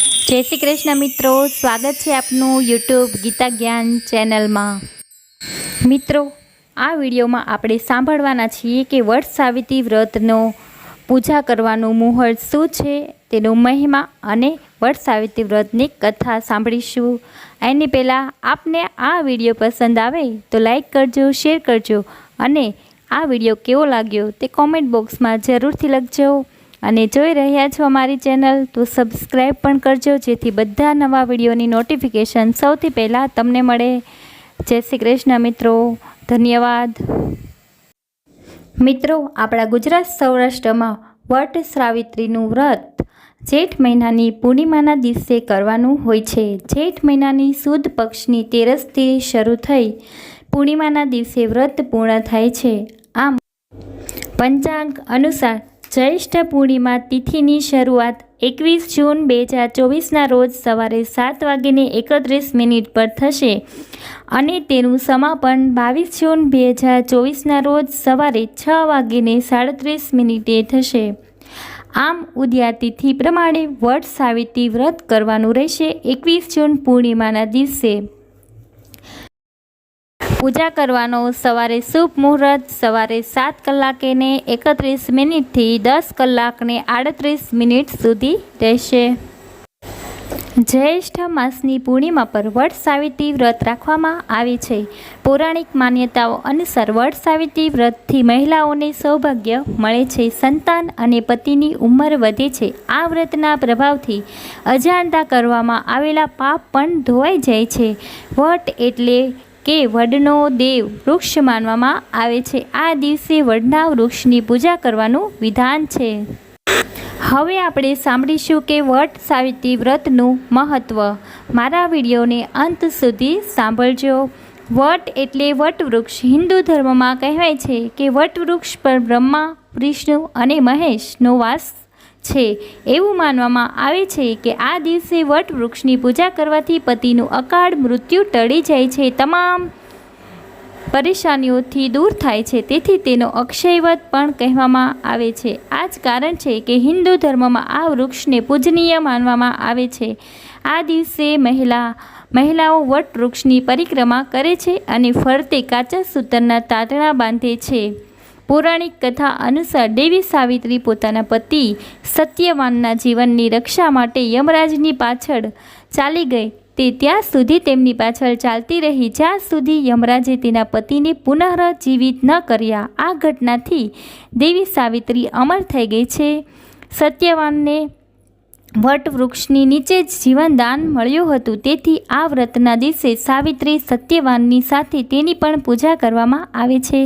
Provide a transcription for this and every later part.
જય શ્રી કૃષ્ણ મિત્રો, સ્વાગત છે આપનું યુટ્યુબ ગીતા જ્ઞાન ચેનલમાં. મિત્રો, આ વિડીયોમાં આપણે સાંભળવાના છીએ કે વટ સાવિત્રી વ્રતનો પૂજા કરવાનું મુહૂર્ત શું છે, તેનો મહિમા અને વટ સાવિત્રી વ્રતની કથા સાંભળીશું. એની પહેલાં આપને આ વીડિયો પસંદ આવે તો લાઈક કરજો, શેર કરજો અને આ વીડિયો કેવો લાગ્યો તે કોમેન્ટ બોક્સમાં જરૂરથી લખજો. અને જોઈ રહ્યા છો અમારી ચેનલ, તો સબસ્ક્રાઈબ પણ કરજો, જેથી બધા નવા વિડીયોની નોટિફિકેશન સૌથી પહેલાં તમને મળે. જય શ્રી કૃષ્ણ મિત્રો, ધન્યવાદ. મિત્રો, આપણા ગુજરાત સૌરાષ્ટ્રમાં વટ સાવિત્રીનું વ્રત જેઠ મહિનાની પૂર્ણિમાના દિવસે કરવાનું હોય છે. જેઠ મહિનાની સુદ પક્ષની તેરસથી શરૂ થઈ પૂર્ણિમાના દિવસે વ્રત પૂર્ણ થાય છે. આમ, પંચાંગ અનુસાર જ્યેષ્ઠ પૂર્ણિમા તિથિની શરૂઆત એકવીસ જૂન બે હજાર ચોવીસના રોજ સવારે સાત વાગીને એકત્રીસ મિનિટ પર થશે અને તેનું સમાપન બાવીસ જૂન બે હજાર ચોવીસના રોજ સવારે છ વાગીને સાડત્રીસ મિનિટે થશે. આમ ઉદ્યાતિથિ પ્રમાણે વટ સાવિત્રી વ્રત કરવાનું રહેશે એકવીસ જૂન પૂર્ણિમાના દિવસે. પૂજા કરવાનો સવારે શુભ મુહૂર્ત, સવારે સાત કલાકે ને એકત્રીસ મિનિટથી દસ કલાકને આડત્રીસ મિનિટ સુધી રહેશે. જ્યેષ્ઠ માસની પૂર્ણિમા પર વટ સાવિત્રી વ્રત રાખવામાં આવે છે. પૌરાણિક માન્યતાઓ અનુસાર વટ સાવિત્રી વ્રતથી મહિલાઓને સૌભાગ્ય મળે છે. સંતાન અને પતિની ઉંમર વધે છે. આ વ્રતના પ્રભાવથી અજાણતા કરવામાં આવેલા પાપ પણ ધોવાઈ જાય છે. વટ એટલે કે વડનો દેવ વૃક્ષ માનવામાં આવે છે. આ દિવસે વડના વૃક્ષની પૂજા કરવાનું વિધાન છે. હવે આપણે સાંભળીશું કે વટ સાવિત્રી વ્રતનું મહત્ત્વ મારા વિડીયોને અંત સુધી સાંભળજો. વટ એટલે વટવૃક્ષ હિન્દુ ધર્મમાં કહેવાય છે કે વટવૃક્ષ પર બ્રહ્મા, વિષ્ણુ અને મહેશનો વાસ છે. એવું માનવામાં આવે છે કે આ દિવસે વટવૃક્ષની પૂજા કરવાથી પતિનું અકાળ મૃત્યુ ટળી જાય છે. તમામ પરેશાનીઓથી દૂર થાય છે. તેથી તેનો અક્ષયવત પણ કહેવામાં આવે છે. આ જ કારણ છે કે હિન્દુ ધર્મમાં આ વૃક્ષને પૂજનીય માનવામાં આવે છે. આ દિવસે મહિલા, મહિલાઓ વટ વૃક્ષની પરિક્રમા કરે છે અને ફરતે કાચા સૂતરના તાતણા બાંધે છે. પૌરાણિક કથા અનુસાર દેવી સાવિત્રી પોતાના પતિ સત્યવાનના જીવનની રક્ષા માટે યમરાજની પાછળ ચાલી ગઈ. તે ત્યાં સુધી તેમની પાછળ ચાલતી રહી. જ્યાં સુધી યમરાજે તેના પતિને પુનઃ જીવિત ન કર્યા, આ ઘટનાથી દેવી સાવિત્રી અમર થઈ ગઈ છે. સત્યવાનને વટવૃક્ષની નીચે જ જીવનદાન મળ્યું હતું. તેથી આ વ્રતના દિવસે સાવિત્રી સત્યવાનની સાથે તેની પણ પૂજા કરવામાં આવે છે.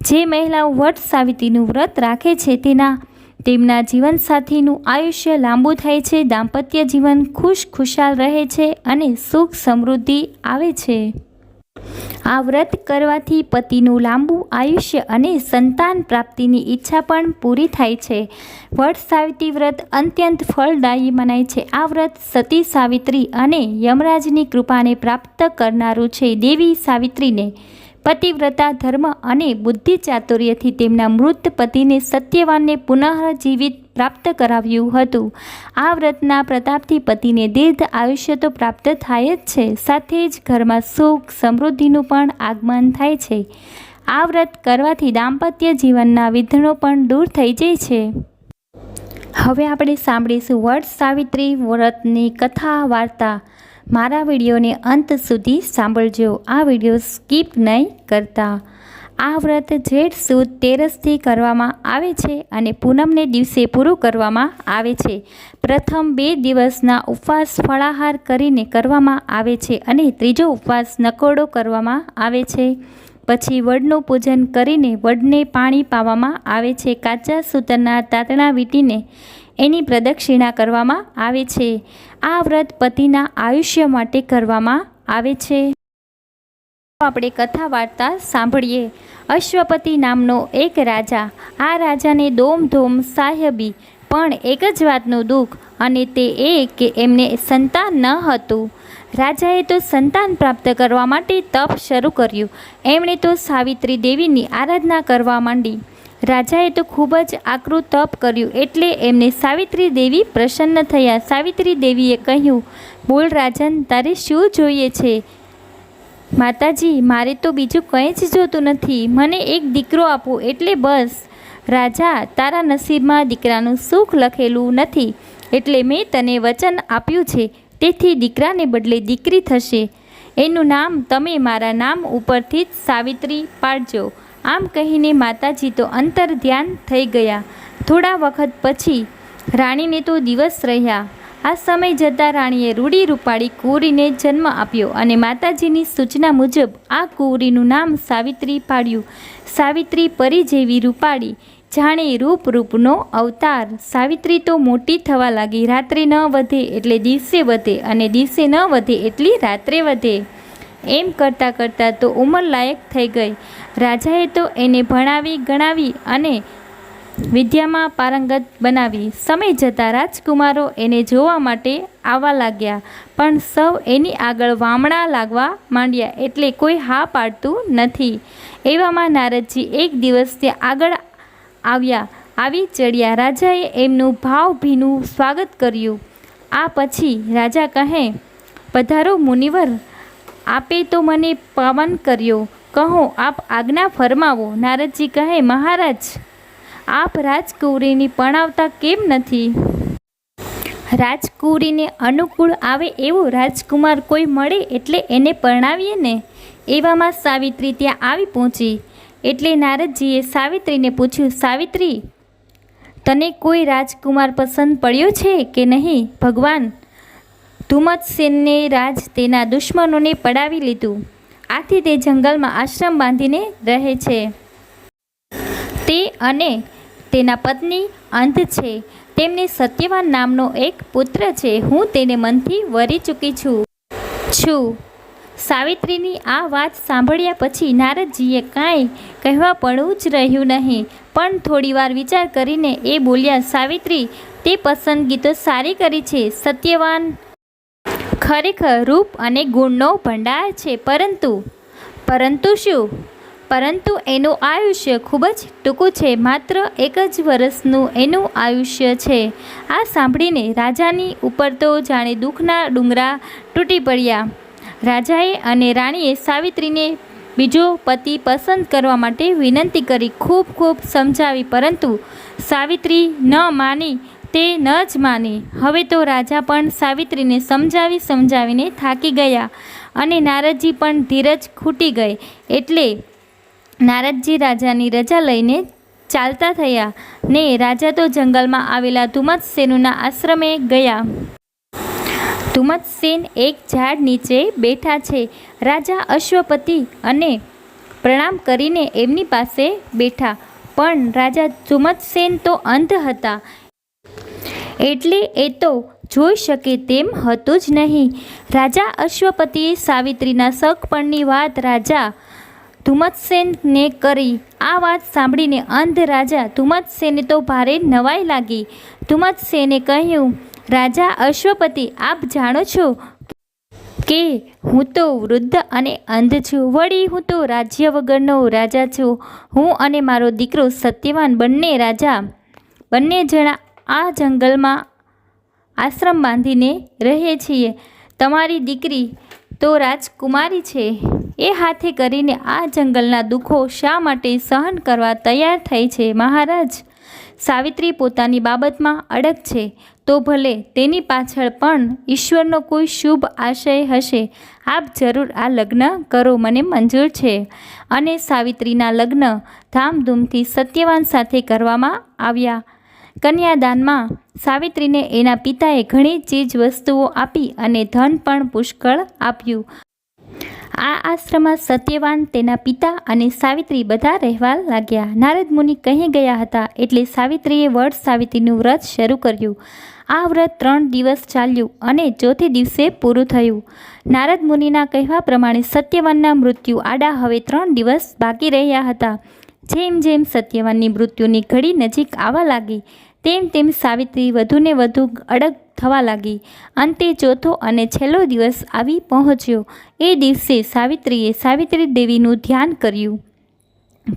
જે મહિલાઓ વટ સાવિત્રીનું વ્રત રાખે છે તેના, તેમના જીવનસાથીનું આયુષ્ય લાંબુ થાય છે, દાંપત્ય જીવન ખુશ ખુશાલ રહે છે અને સુખ સમૃદ્ધિ આવે છે. આ વ્રત કરવાથી પતિનું લાંબુ આયુષ્ય અને સંતાન પ્રાપ્તિની ઈચ્છા પણ પૂરી થાય છે. વટ સાવિત્રી વ્રત અત્યંત ફળદાયી મનાય છે. આ વ્રત સતી સાવિત્રી અને યમરાજની કૃપાને પ્રાપ્ત કરનારું છે. દેવી સાવિત્રીને પતિવ્રતા, ધર્મ અને બુદ્ધિ ચાતુર્યથી તેમના મૃત પતિને સત્યવાનને પુનઃજીવિત પ્રાપ્ત કરાવ્યું હતું. આ વ્રતના પ્રતાપથી પતિને દીર્ઘ આયુષ્ય તો પ્રાપ્ત થાય જ છે. સાથે જ ઘરમાં સુખ, સમૃદ્ધિનું પણ આગમન થાય છે. આ વ્રત કરવાથી દાંપત્ય જીવનના વિધનો પણ દૂર થઈ જાય છે. હવે આપણે સાંભળીશું વટ સાવિત્રી વ્રતની કથા, વાર્તા. મારા વિડીયોને અંત સુધી સાંભળજો. આ વીડિયો સ્કીપ નહીં કરતા. આ વ્રત જેઠ સુદ તેરસથી કરવામાં આવે છે અને પૂનમને દિવસે પૂરું કરવામાં આવે છે. પ્રથમ બે દિવસના ઉપવાસ ફળાહાર કરીને કરવામાં આવે છે અને ત્રીજો ઉપવાસ નકોડો કરવામાં આવે છે. પછી વડનું પૂજન કરીને વડને પાણી પાવામાં આવે છે. કાચા સૂતરના તાતણા વીંટીને એની પ્રદક્ષિણા કરવામાં આવે છે. આ વ્રત પતિના આયુષ્ય માટે કરવામાં આવે છે. આપણે કથા વાર્તા સાંભળીએ. અશ્વપતિ નામનો એક રાજા. આ રાજાને ધોમ સાહેબી પણ એક જ વાતનું દુઃખ, અને તે એ કે એમને સંતાન ન હતું. રાજાએ તો સંતાન પ્રાપ્ત કરવા માટે તપ શરૂ કર્યું. એમણે તો સાવિત્રી દેવીની આરાધના કરવા માંડી. રાજાએ તો ખૂબ જ આકરું તપ કર્યું એટલે એમને સાવિત્રી દેવી પ્રસન્ન થયા. સાવિત્રી દેવીએ કહ્યું, બોલ રાજન, તારે શું જોઈએ છે? માતાજી, મારે તો બીજું કંઈ જ જોતું નથી. મને એક દીકરો આપો, એટલે બસ. રાજા, તારા નસીબમાં દીકરાનું સુખ લખેલું નથી, એટલે મેં તને વચન આપ્યું છે. તેથી દીકરાને બદલે દીકરી થશે. એનું નામ, તમે મારા નામ ઉપરથી જ સાવિત્રી પાડજો. આમ કહીને માતાજી તો અંતર ધ્યાન થઈ ગયા. થોડા વખત પછી રાણીને તો દિવસ રહ્યા. આ સમય જતાં રાણીએ રૂડી રૂપાળી કુંવરીને જન્મ આપ્યો અને માતાજીની સૂચના મુજબ આ કુંવરીનું નામ સાવિત્રી પાડ્યું. સાવિત્રી પરી જેવી રૂપાળી, જાણે રૂપ રૂપનો અવતાર. સાવિત્રી તો મોટી થવા લાગી, રાત્રે ન વધે એટલે દિવસે વધે અને દિવસે ન વધે એટલી રાત્રે વધે. એમ કરતાં કરતાં તો ઉંમર લાયક થઈ ગઈ. રાજાએ તો એને ભણાવી, ગણાવી અને વિદ્યામાં પારંગત બનાવી. સમય જતાં રાજકુમારો એને જોવા માટે આવવા લાગ્યા, પણ સૌ એની આગળ વામણા લાગવા માંડ્યા એટલે કોઈ હા પાડતું નથી. એવામાં નારદજી એક દિવસ ત્યાં આગળ આવ્યા. આવી ચડ્યા રાજાએ એમનું ભાવભીનું સ્વાગત કર્યું. આ પછી રાજા કહે, પધારો મુનિવર આપે તો મને પાવન કર્યો. કહો, આપ આજ્ઞા ફરમાવો. નારદજી કહે, મહારાજ, આપ રાજકુંવરીની પણાવતા કેમ નથી? રાજકુંવરીને અનુકૂળ આવે એવો રાજકુમાર કોઈ મળે એટલે એને પરણાવીએ ને? એવામાં સાવિત્રી ત્યાં આવી પહોંચી. એટલે નારદજીએ સાવિત્રીને પૂછ્યું, સાવિત્રી, તને કોઈ રાજકુમાર પસંદ પડ્યો છે કે નહીં? ભગવાન ધુમ્મતસેનને રાજ તેના દુશ્મનોને પડાવી લીધું. આથી તે જંગલમાં આશ્રમ બાંધીને રહે છે. તે અને તેના પત્ની અંધ છે. તેમને સત્યવાન નામનો એક પુત્ર છે. હું તેને મનથી વરી ચૂકી છું. છું. સાવિત્રીની આ વાત સાંભળ્યા પછી નારદજીએ કાંઈ કહેવા પડવું જ રહ્યું નહીં, પણ થોડીવાર વિચાર કરીને એ બોલ્યા, સાવિત્રી, તે પસંદગી તો સારી કરી છે. સત્યવાન ખરેખર રૂપ અને ગુણનો ભંડાર છે, પરંતુ પરંતુ શું? પરંતુ એનું આયુષ્ય ખૂબ જ ટૂંકું છે, માત્ર એક જ વર્ષનું એનું આયુષ્ય છે. આ સાંભળીને રાજાની ઉપર તો જાણે દુઃખના ડુંગરા તૂટી પડ્યા. રાજાએ અને રાણીએ સાવિત્રીને બીજો પતિ પસંદ કરવા માટે વિનંતી કરી, ખૂબ ખૂબ સમજાવી, પરંતુ સાવિત્રી ન માની તે ન જ માની. હવે તો રાજા પણ સાવિત્રીને સમજાવી સમજાવીને થાકી ગયા અને નારદજી પણ ધીરજ ખૂટી ગઈ એટલે નારદજી રાજાની રજા લઈને ચાલતા થયા ને રાજા તો જંગલમાં આવેલા ધુમ્મતસેનુના આશ્રમે ગયા. ધુમ્મસેન એક ઝાડ નીચે બેઠા છે. રાજા અશ્વપતિ અને પ્રણામ કરીને એમની પાસે બેઠા. પણ રાજા ધુમ્મતસેન તો અંધ હતા. એટલે એ તો જોઈ શકે તેમ હતું જ નહીં. રાજા અશ્વપતિએ સાવિત્રીના સગપણની વાત રાજા ધુમતસેનને કરી. આ વાત સાંભળીને અંધ રાજા ધુમતસેને તો ભારે નવાઈ લાગી. ધુમતસેને કહ્યું, રાજા અશ્વપતિ, આપ જાણો છો કે હું તો વૃદ્ધ અને અંધ છું. વળી હું તો રાજ્ય વગરનો રાજા છું. હું અને મારો દીકરો સત્યવાન બંને રાજા, બંને જણા આ જંગલમાં આશ્રમ બાંધીને રહીએ છીએ. તમારી દીકરી તો રાજકુમારી છે. એ હાથે કરીને આ જંગલના દુઃખો શા માટે સહન કરવા તૈયાર થઈ છે મહારાજ? સાવિત્રી પોતાની બાબતમાં અડગ છે. તો ભલે તેની પાછળ પણ ઈશ્વરનો કોઈ શુભ આશય હશે, આપ જરૂર આ લગ્ન કરો, મને મંજૂર છે. અને સાવિત્રીના લગ્ન ધામધૂમથી સત્યવાન સાથે કરવામાં આવ્યા. કન્યાદાનમાં સાવિત્રીને એના પિતાએ ઘણી ચીજ વસ્તુઓ આપી અને ધન પણ પુષ્કળ આપ્યું. આ આશ્રમમાં સત્યવાન તેના પિતા અને સાવિત્રી બધા રહેવા લાગ્યા. નારદ મુનિ કહી ગયા હતા, એટલે સાવિત્રીએ વડ સાવિત્રીનું વ્રત શરૂ કર્યું. આ વ્રત ત્રણ દિવસ ચાલ્યું અને ચોથે દિવસે પૂરું થયું. નારદ મુનિના કહેવા પ્રમાણે સત્યવાનના મૃત્યુ આડા હવે ત્રણ દિવસ બાકી રહ્યા હતા. જેમ જેમ સત્યવાનની મૃત્યુની ઘડી નજીક આવવા લાગી તેમ તેમ સાવિત્રી વધુને વધુ અડગ થવા લાગી. અંતે ચોથો અને છેલ્લો દિવસ આવી પહોંચ્યો. એ દિવસે સાવિત્રીએ સાવિત્રી દેવીનું ધ્યાન કર્યું.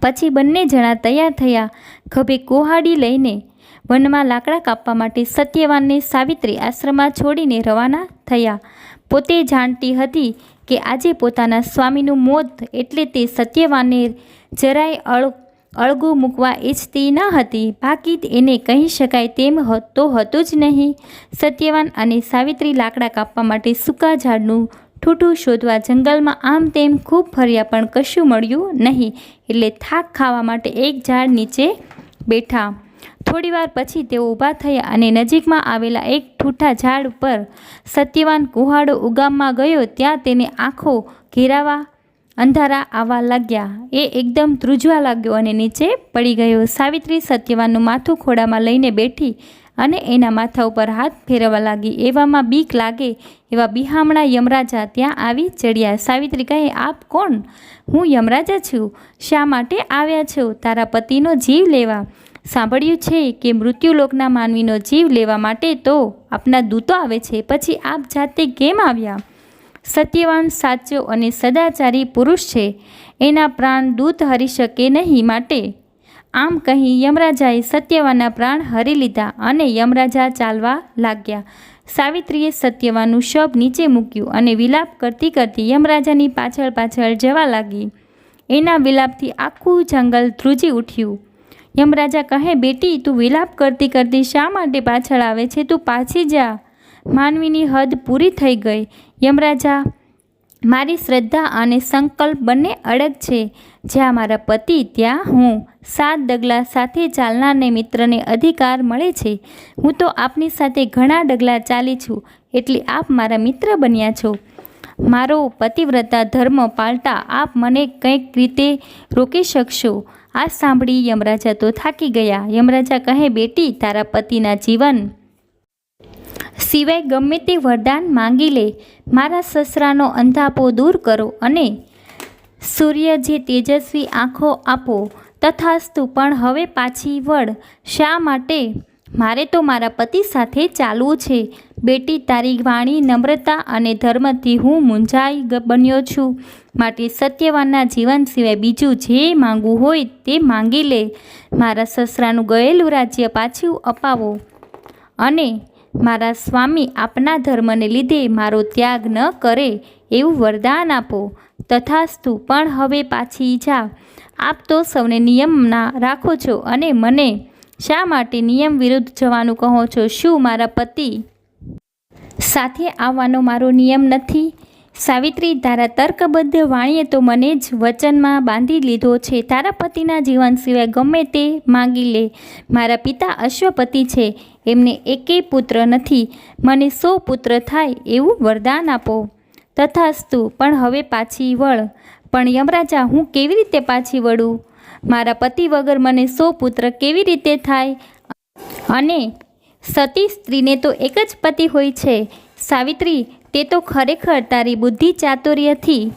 પછી બંને જણા તૈયાર થયા. ખભે કુહાડી લઈને વનમાં લાકડા કાપવા માટે સત્યવાનને સાવિત્રી આશ્રમમાં છોડીને રવાના થયા. પોતે જાણતી હતી કે આજે પોતાના સ્વામીનું મોત એટલે તે સત્યવાનને જરાય અળ અળગું મૂકવા ઈચ્છતી ન હતી. બાકી એને કહી શકાય તેમ તો હતું જ નહીં. સત્યવાન અને સાવિત્રી લાકડા કાપવા માટે સૂકા ઝાડનું ઠૂઠું શોધવા જંગલમાં આમ તેમ ખૂબ ફર્યા પણ કશું મળ્યું નહીં. એટલે થાક ખાવા માટે એક ઝાડ નીચે બેઠા. થોડીવાર પછી તેઓ ઊભા થયા અને નજીકમાં આવેલા એક ઠૂઠા ઝાડ ઉપર સત્યવાન કુહાડો ઉગામમાં ગયો. ત્યાં તેને આંખો ઘેરાવા અંધારા આવવા લાગ્યા. એ એકદમ ધ્રુજવા લાગ્યો અને નીચે પડી ગયો. સાવિત્રી સત્યવાનનું માથું ખોડામાં લઈને બેઠી અને એના માથા ઉપર હાથ ફેરવવા લાગી. એવામાં બીક લાગે એવા બિહામણા યમરાજા ત્યાં આવી ચડ્યા. સાવિત્રી કહે, આપ કોણ? હું યમરાજા છું. શા માટે આવ્યા છો? તારા પતિનો જીવ લેવા. સાંભળ્યું છે કે મૃત્યુલોકના માનવીનો જીવ લેવા માટે તો આપના દૂતો આવે છે. પછી આપ જાતે કેમ આવ્યા? સત્યવાન, સાચો અને સદાચારી પુરુષ છે. એના પ્રાણ દૂત હરી શકે નહીં માટે. આમ કહી યમરાજાએ સત્યવાનના પ્રાણ હરી લીધા અને યમરાજા ચાલવા લાગ્યા. સાવિત્રીએ સત્યવાનનું શબ નીચે મૂક્યું અને વિલાપ કરતી કરતી યમરાજાની પાછળ પાછળ જવા લાગી. એના વિલાપથી આખું જંગલ ધ્રુજી ઉઠ્યું. યમરાજા કહે, બેટી, તું વિલાપ કરતી કરતી શા માટે પાછળ આવે છે? તું પાછી જા. માનવીની હદ પૂરી થઈ ગઈ. યમરાજા મારી શ્રદ્ધા અને સંકલ્પ બંને અડગ છે. જ્યાં મારા પતિ, ત્યાં હું. સાત ડગલા સાથે ચાલનારને મિત્રને અધિકાર મળે છે. હું તો આપની સાથે ઘણા ડગલા ચાલી છું. એટલે આપ મારા મિત્ર બન્યા છો. મારો પતિવ્રતા ધર્મ પાલતા આપ મને કંઈક રીતે રોકી શકશો. આ સાંભળી યમરાજા તો થાકી ગયા. યમરાજા કહે, બેટી, તારા પતિના જીવન સિવાય ગમે તે વરદાન માંગી લે, મારા સસરાનો અંધાપો દૂર કરો અને સૂર્ય જે તેજસ્વી આંખો આપો, તથાસ્તુ પણ હવે પાછી વળ. શા માટે? મારે તો મારા પતિ સાથે ચાલવું છે. બેટી, તારી વાણી નમ્રતા અને ધર્મથી હું મૂંઝાઈ બન્યો છું. માટે સત્યવાનના જીવન સિવાય બીજું જે માંગવું હોય તે માંગી લે. મારા સસરાનું ગયેલું રાજ્ય પાછું અપાવો. અને મારા સ્વામી આપના ધર્મને લીધે મારો ત્યાગ ન કરે એવું વરદાન આપો. તથાસ્તુ, પણ હવે પાછી જા આપ તો સૌને નિયમના રાખો છો અને મને શા માટે નિયમ વિરુદ્ધ જવાનું કહો છો? શું મારા પતિ સાથે આવવાનો મારો નિયમ નથી? સાવિત્રી, તારા તર્કબદ્ધ વાણીએ તો મને જ વચનમાં બાંધી લીધો છે. તારા પતિના જીવન સિવાય ગમે તે માંગી લે. મારા પિતા અશ્વપતિ છે. એમને એકેય પુત્ર નથી. મને સો પુત્ર થાય એવું વરદાન આપો. તથાસ્તુ, પણ હવે પાછી વળ. પણ યમરાજા, હું કેવી રીતે પાછી વળું? મારા પતિ વગર મને સો પુત્ર કેવી રીતે થાય? અને સતી સ્ત્રીને તો એક જ પતિ હોય છે. સાવિત્રી, તે તો ખરેખર તારી બુદ્ધિ ચાતુર્યથી.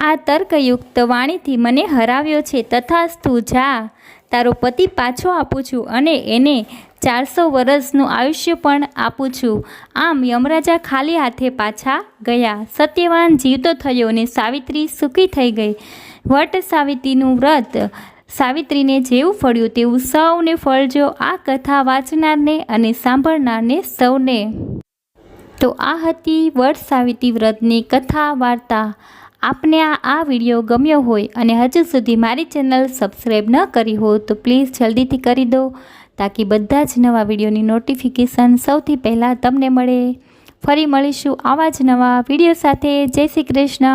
આ તર્કયુક્ત વાણીથી મને હરાવ્યો છે. તથાસ્તુ, જા. તારો પતિ પાછો આપું છું અને એને ચારસો વર્ષનું આયુષ્ય પણ આપું છું. આમ યમરાજા ખાલી હાથે પાછા ગયા. સત્યવાન જીવતો થયો અને સાવિત્રી સુખી થઈ ગઈ. વટ સાવિત્રીનું વ્રત. સાવિત્રીને જેવું ફળ્યું તેવું સૌને ફળજો. આ કથા વાંચનારને અને સાંભળનારને સૌને. તો આ હતી વટ સાવિત્રી વ્રતની કથા વાર્તા. આપને આ આ વીડિયો ગમ્યો હોય અને હજુ સુધી મારી ચેનલ સબસ્ક્રાઈબ ન કરી હોય તો પ્લીઝ જલ્દીથી કરી દો. તાકી બધા જ નવા વિડીયોની નોટિફિકેશન સૌથી પહેલાં તમને મળે. ફરી મળીશું આવા જ નવા વીડિયો સાથે. જય શ્રી કૃષ્ણ.